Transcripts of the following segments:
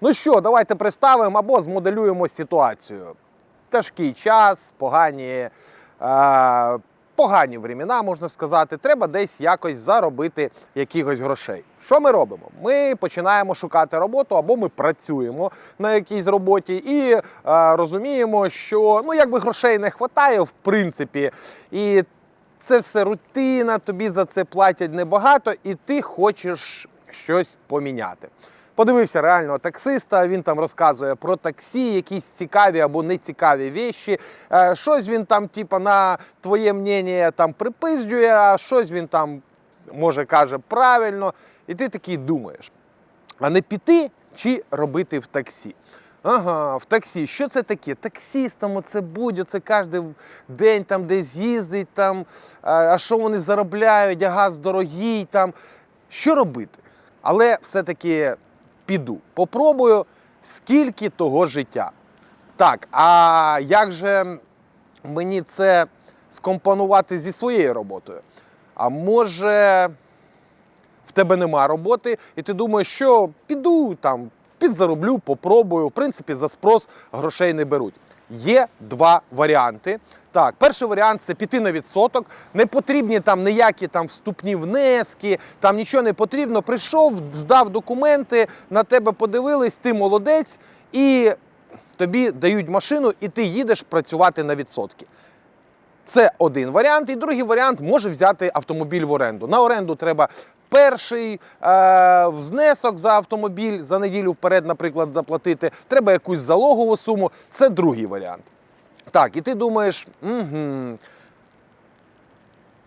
Ну що, давайте представимо або змоделюємо ситуацію. Тяжкий час, погані, е, погані времена, можна сказати. Треба десь якось заробити якихось грошей. Що ми робимо? Ми починаємо шукати роботу або ми працюємо на якійсь роботі і е, розуміємо, що ну якби грошей не вистачає, в принципі, і це все рутина, тобі за це платять небагато, і ти хочеш щось поміняти. Подивився реального таксиста, він там розказує про таксі, якісь цікаві або нецікаві вещі. Е, Щось він там, типа, на твоє мнення там припиздює, а щось він там може каже правильно. І ти такий думаєш, а не піти чи робити в таксі? Ага, в таксі. Що це таке? Таксістам оце будь, оце кожен день там десь їздить, там, а що вони заробляють, а газ дорогий там. Що робити? Але все-таки піду. Попробую, скільки того життя. Так, а як же мені це скомпонувати зі своєю роботою? А може в тебе нема роботи, і ти думаєш, що піду там, підзароблю, попробую. В принципі, за спрос грошей не беруть. Є два варіанти. Так, перший варіант це піти на відсоток. Не потрібні там ніякі там вступні внески, там нічого не потрібно. Прийшов, здав документи, на тебе подивились, ти молодець, і тобі дають машину, і ти їдеш працювати на відсотки. Це один варіант. І другий варіант може взяти автомобіль в оренду. На оренду треба перший е, внесок за автомобіль за неділю вперед, наприклад, заплатити. Треба якусь залогову суму. Це другий варіант. Так, і ти думаєш, угу.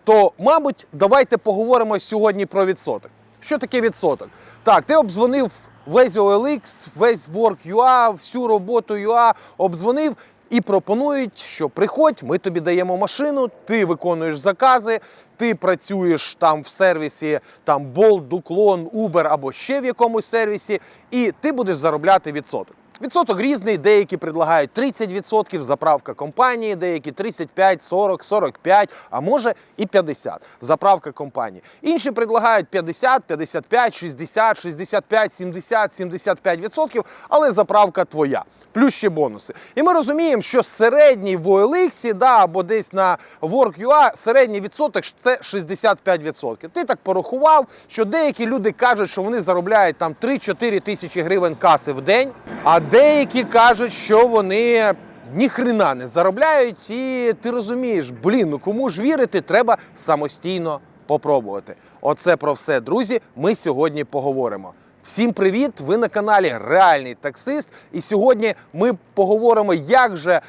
то, мабуть, давайте поговоримо сьогодні про відсоток. Що таке відсоток? Так, ти обдзвонив весь OLX, весь Work.ua, всю роботу UA, обдзвонив і пропонують, що приходь, ми тобі даємо машину, ти виконуєш закази, ти працюєш там в сервісі там Bolt, Дуклон, Uber або ще в якомусь сервісі, і ти будеш заробляти відсоток. Відсоток різний, деякі предлагають 30% заправка компанії, деякі 35, 40, 45, а може і 50 заправка компанії. Інші предлагають 50, 55, 60, 65, 70, 75%, але заправка твоя. Плюс ще бонуси. І ми розуміємо, що середній в OLX, да, або десь на Work.ua середній відсоток це 65%. Ти так порахував, що деякі люди кажуть, що вони заробляють там 3-4 тисячі гривень каси в день, а деякі кажуть, що вони ніхрена не заробляють, і ти розумієш, блін, ну кому ж вірити, треба самостійно попробувати. Оце про все, друзі. Ми сьогодні поговоримо. Всім привіт! Ви на каналі Реальний таксист. І сьогодні ми поговоримо, як же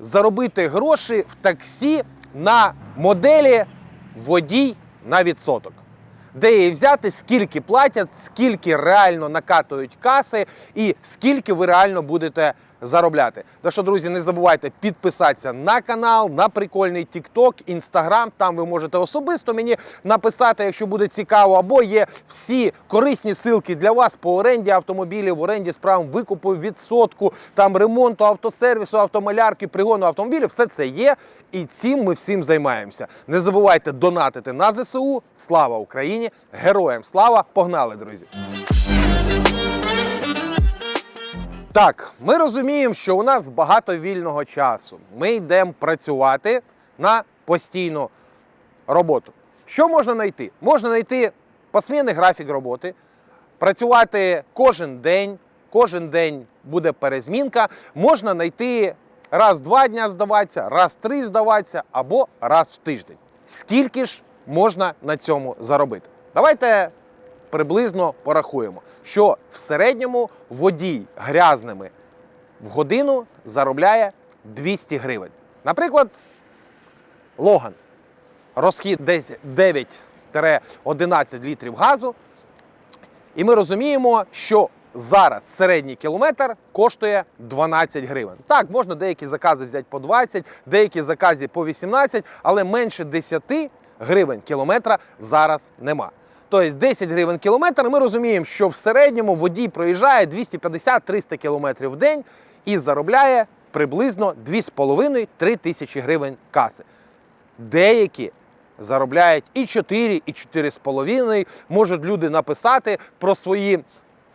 заробити гроші в таксі на моделі водій на відсоток. Де її взяти, скільки платять, скільки реально накатують каси і скільки ви реально будете заробляти. Так що, друзі, не забувайте підписатися на канал, на прикольний TikTok, Instagram. Там ви можете особисто мені написати, якщо буде цікаво, або є всі корисні ссылки для вас по оренді автомобілів, оренді справ, викупу відсотку, там ремонту автосервісу, автомалярки, пригону автомобілів. Все це є. І цим ми всім займаємося. Не забувайте донатити на ЗСУ. Слава Україні! Героям слава! Погнали, друзі! Так, ми розуміємо, що у нас багато вільного часу. Ми йдемо працювати на постійну роботу. Що можна знайти? Можна знайти посмінний графік роботи, працювати кожен день, кожен день буде перезмінка. Можна знайти раз два дня здаватися, раз три здаватися або раз в тиждень. Скільки ж можна на цьому заробити? Давайте приблизно порахуємо, що в середньому водій грязними в годину заробляє 200 гривень. Наприклад, Логан. Розхід десь 9-11 літрів газу. І ми розуміємо, що зараз середній кілометр коштує 12 гривень. Так, можна деякі закази взяти по 20, деякі закази по 18, але менше 10 гривень кілометра зараз нема. Тобто 10 гривень кілометр, ми розуміємо, що в середньому водій проїжджає 250-300 кілометрів в день і заробляє приблизно 2,5-3 тисячі гривень каси. Деякі заробляють і 4, і 4,5. Можуть люди написати про свої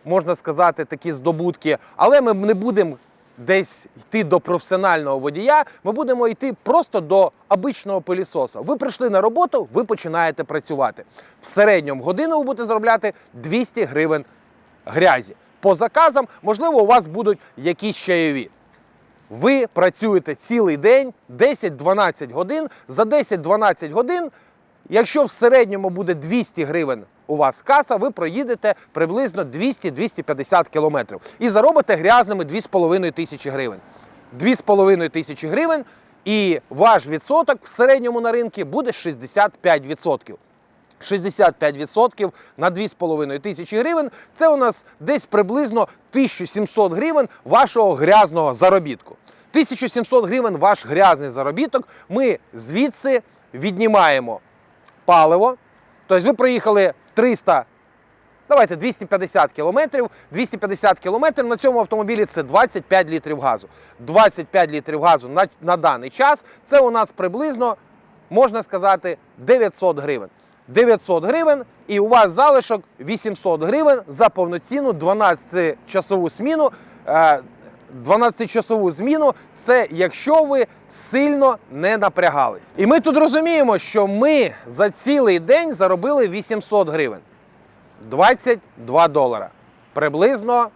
можна сказати, такі здобутки, але ми не будемо десь йти до професіонального водія, ми будемо йти просто до обичного пилісоса. Ви прийшли на роботу, ви починаєте працювати. В середньому годину ви будете заробляти 200 гривень грязі. По заказам, можливо, у вас будуть якісь чайові. Ви працюєте цілий день 10-12 годин. За 10-12 годин, якщо в середньому буде 200 гривень у вас каса, ви проїдете приблизно 200-250 кілометрів і заробите грязними 2,5 тисячі гривень. 2,5 тисячі гривень і ваш відсоток в середньому на ринку буде 65%. 65% на 2,5 тисячі гривень. Це у нас десь приблизно 1700 гривень вашого грязного заробітку. 1700 гривень ваш грязний заробіток. Ми звідси віднімаємо паливо. Тобто ви проїхали 300, давайте 250 кілометрів. 250 кілометрів на цьому автомобілі це 25 літрів газу. 25 літрів газу на, на даний час це у нас приблизно, можна сказати, 900 гривень. 900 гривень, і у вас залишок 800 гривень за повноцінну 12-часову зміну. Е, 12-часову зміну це якщо ви сильно не напрягались. І ми тут розуміємо, що ми за цілий день заробили 800 гривень. 22 долара. Приблизно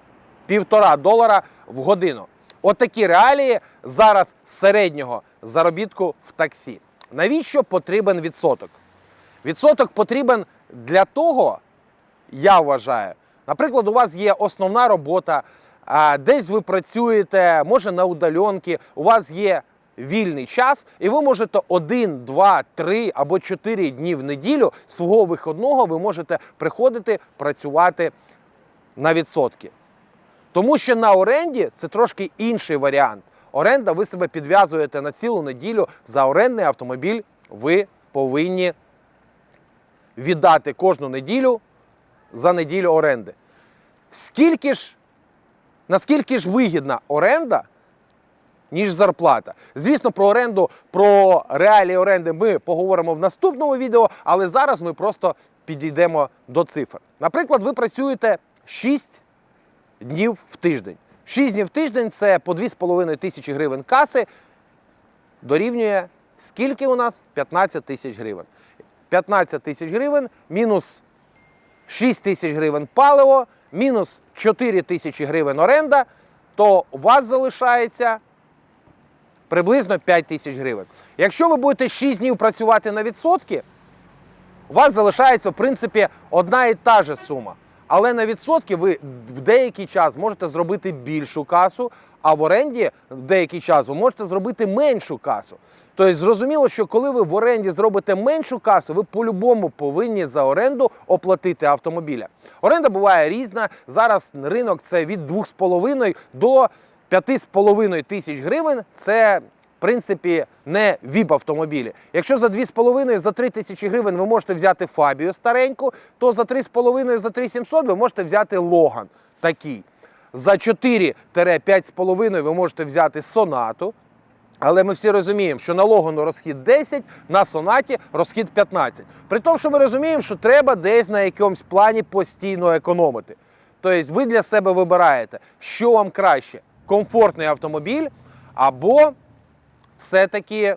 півтора долара в годину. Отакі реалії зараз середнього заробітку в таксі. Навіщо потрібен відсоток? Відсоток потрібен для того, я вважаю. Наприклад, у вас є основна робота, а десь ви працюєте, може на удаленці, у вас є вільний час, і ви можете один, два, три або чотири дні в неділю свого виходного ви можете приходити працювати на відсотки. Тому що на оренді це трошки інший варіант. Оренда, ви себе підв'язуєте на цілу неділю. За орендний автомобіль ви повинні віддати кожну неділю за неділю оренди. Скільки ж, наскільки ж вигідна оренда, ніж зарплата? Звісно, про оренду, про реалії оренди ми поговоримо в наступному відео, але зараз ми просто підійдемо до цифр. Наприклад, ви працюєте 6 днів в тиждень. 6 днів в тиждень це по 2,5 тисячі гривень каси дорівнює скільки у нас? 15 тисяч гривень. 15 тисяч гривень мінус 6 тисяч гривень паливо, мінус 4 тисячі гривень оренда, то у вас залишається приблизно 5 тисяч гривень. Якщо ви будете 6 днів працювати на відсотки, у вас залишається, в принципі, одна і та же сума. Але на відсотки ви в деякий час можете зробити більшу касу, а в оренді в деякий час ви можете зробити меншу касу. Тобто зрозуміло, що коли ви в оренді зробите меншу касу, ви по-любому повинні за оренду оплатити автомобіля. Оренда буває різна. Зараз ринок це від 2,5 до 5,5 тисяч гривень. Це принципі не віп автомобілі. Якщо за 2,5 за 3 тисячі гривень ви можете взяти Фабію стареньку, то за 3,5 за 3,700 ви можете взяти Логан такий. За 4-5,5 ви можете взяти Сонату. Але ми всі розуміємо, що на Логану розхід 10, на сонаті розхід 15. При тому, що ми розуміємо, що треба десь на якомусь плані постійно економити. Тобто ви для себе вибираєте, що вам краще: комфортний автомобіль або все-таки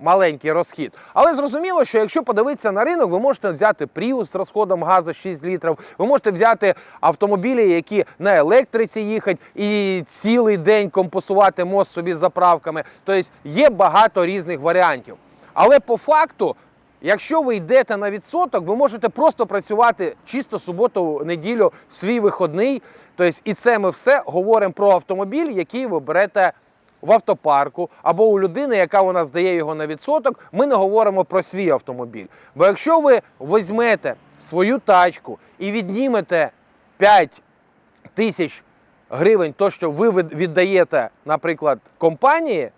маленький розхід. Але зрозуміло, що якщо подивитися на ринок, ви можете взяти Prius з розходом газу 6 літрів, ви можете взяти автомобілі, які на електриці їхать і цілий день компасувати мост собі з заправками. Тобто є багато різних варіантів. Але по факту. Якщо ви йдете на відсоток, ви можете просто працювати чисто суботу, неділю, свій виходний. Тобто, і це ми все говоримо про автомобіль, який ви берете в автопарку або у людини, яка нас здає його на відсоток, ми не говоримо про свій автомобіль. Бо якщо ви візьмете свою тачку і віднімете 5 тисяч гривень, то що ви від- віддаєте, наприклад, компанії,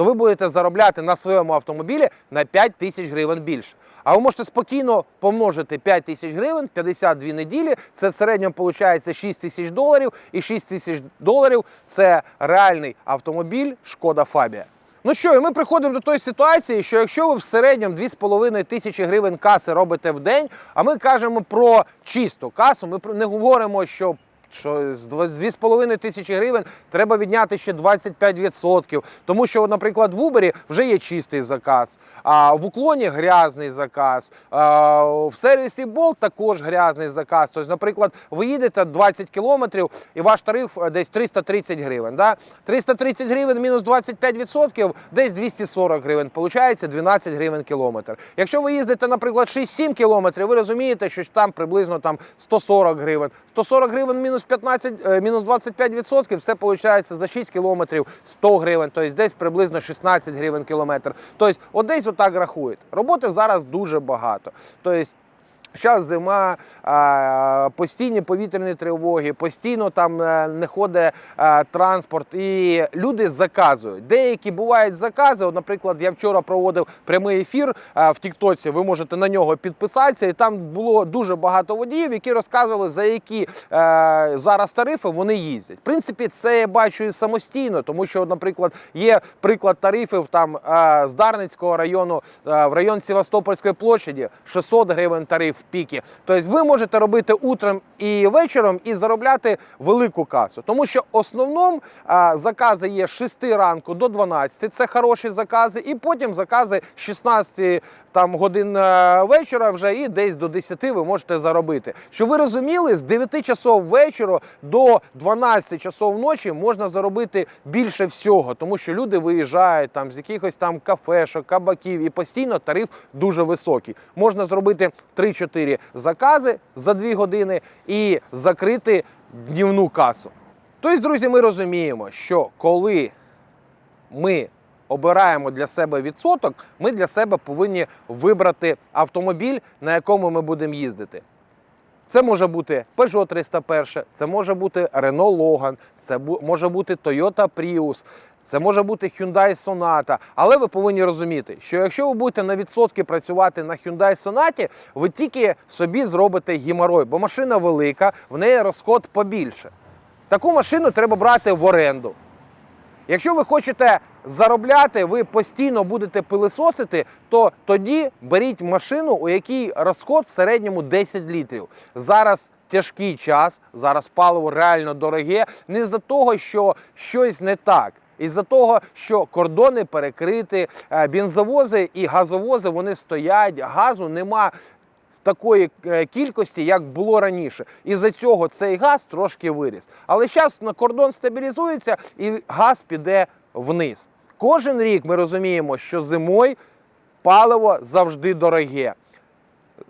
то ви будете заробляти на своєму автомобілі на 5 тисяч гривень більше. А ви можете спокійно помножити 5 тисяч гривень, 52 неділі. Це в середньому виходить 6 тисяч доларів. І 6 тисяч доларів це реальний автомобіль Шкода Фабія. Ну що, і ми приходимо до тої ситуації, що якщо ви в середньому 2,5 тисячі гривень каси робите в день, а ми кажемо про чисту касу, ми не говоримо, що. Що з 2,5 тисячі гривень треба відняти ще 25%. Тому що, наприклад, в Uber вже є чистий заказ, а в уклоні грязний заказ, а в сервісі Bolt також грязний заказ. Тобто, наприклад, ви їдете 20 кілометрів і ваш тариф е, десь 330 гривень. Да? 330 гривень мінус 25%, десь 240 гривень. Получається 12 гривень кілометр. Якщо ви їздите, наприклад, 6-7 кілометрів, ви розумієте, що там приблизно там 140 гривень. 140 гривень мінус 15, е, мінус 25%, все виходить за 6 кілометрів 100 гривень, тобто десь приблизно 16 гривень кілометр. Тобто, от десь отак рахують. Роботи зараз дуже багато. Тобто, Зараз зима, постійні повітряні тривоги, постійно там е, не ходить е, транспорт, і люди заказують. Деякі бувають закази. От, наприклад, я вчора проводив прямий ефір е, в Тіктоці. Ви можете на нього підписатися, і там було дуже багато водіїв, які розказували, за які зараз тарифи вони їздять. В принципі, це я бачу і самостійно, тому що, наприклад, є приклад тарифів там з Дарницького району в район Севастопольської площаді 600 гривень тариф в піки. Тобто ви можете робити утром і вечором і заробляти велику касу. Тому що основному закази є з 6 ранку до 12, це хороші закази, і потім закази з 16 там годин е, вечора вже і десь до 10 ви можете заробити. Щоб ви розуміли, з 9 часов вечора до 12 часов ночі можна заробити більше всього, тому що люди виїжджають там з якихось там кафешок, кабаків, і постійно тариф дуже високий. Можна зробити 3-4 закази за 2 години і закрити днівну касу. Тобто, друзі, ми розуміємо, що коли ми обираємо для себе відсоток, ми для себе повинні вибрати автомобіль, на якому ми будемо їздити. Це може бути Peugeot 301, це може бути Renault Logan, це може бути Toyota Prius, це може бути Hyundai Sonata. Але ви повинні розуміти, що якщо ви будете на відсотки працювати на Hyundai Sonata, ви тільки собі зробите геморой, бо машина велика, в неї розход побільше. Таку машину треба брати в оренду. Якщо ви хочете заробляти, ви постійно будете пилисосити, то тоді беріть машину, у якій розход в середньому 10 літрів. Зараз тяжкий час, зараз паливо реально дороге. Не з-за того, що щось не так. Із-за того, що кордони перекриті, е, бензовози і газовози вони стоять, газу нема такої е, кількості, як було раніше. І за цього цей газ трошки виріс. Але зараз на кордон стабілізується і газ піде вниз. Кожен рік ми розуміємо, що зимою паливо завжди дороге.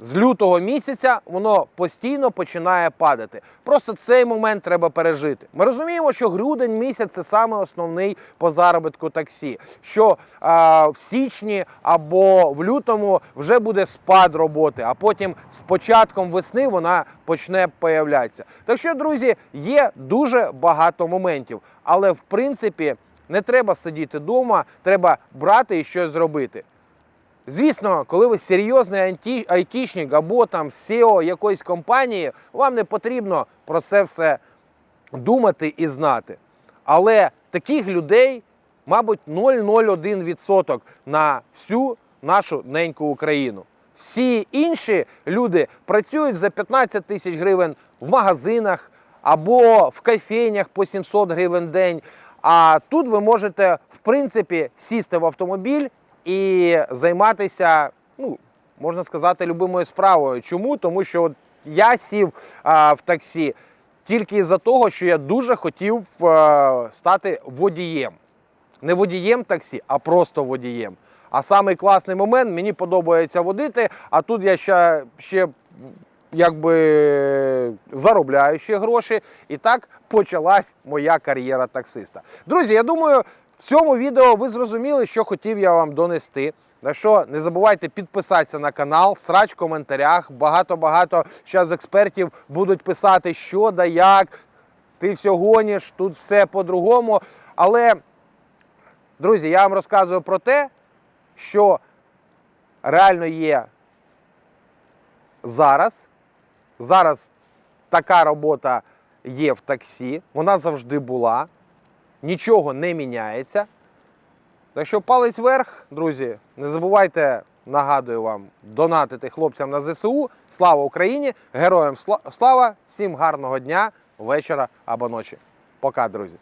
З лютого місяця воно постійно починає падати. Просто цей момент треба пережити. Ми розуміємо, що грудень місяць це саме основний по заробітку таксі. Що а, в січні або в лютому вже буде спад роботи, а потім з початком весни вона почне появлятися. Так що, друзі, є дуже багато моментів, але в принципі не треба сидіти вдома, треба брати і щось зробити. Звісно, коли ви серйозний айтішник або там SEO якоїсь компанії, вам не потрібно про це все думати і знати. Але таких людей, мабуть, 0,01% на всю нашу неньку Україну. Всі інші люди працюють за 15 тисяч гривень в магазинах або в кафейнях по 700 гривень день. А тут ви можете, в принципі, сісти в автомобіль і займатися, ну, можна сказати, любимою справою. Чому? Тому що от я сів а, в таксі тільки із-за того, що я дуже хотів е, стати водієм. Не водієм таксі, а просто водієм. А самий класний момент мені подобається водити, а тут я ще, ще якби заробляю ще гроші. І так почалась моя кар'єра таксиста. Друзі, я думаю, в цьому відео ви зрозуміли, що хотів я вам донести. На що не забувайте підписатися на канал, срач в коментарях. Багато-багато зараз експертів будуть писати, що да як. Ти все гониш, тут все по-другому. Але, друзі, я вам розказую про те, що реально є зараз. Зараз така робота є в таксі, вона завжди була, нічого не міняється. Так що палець вверх, друзі, не забувайте, нагадую вам, донатити хлопцям на ЗСУ. Слава Україні! Героям слава! Всім гарного дня, вечора або ночі. Пока, друзі!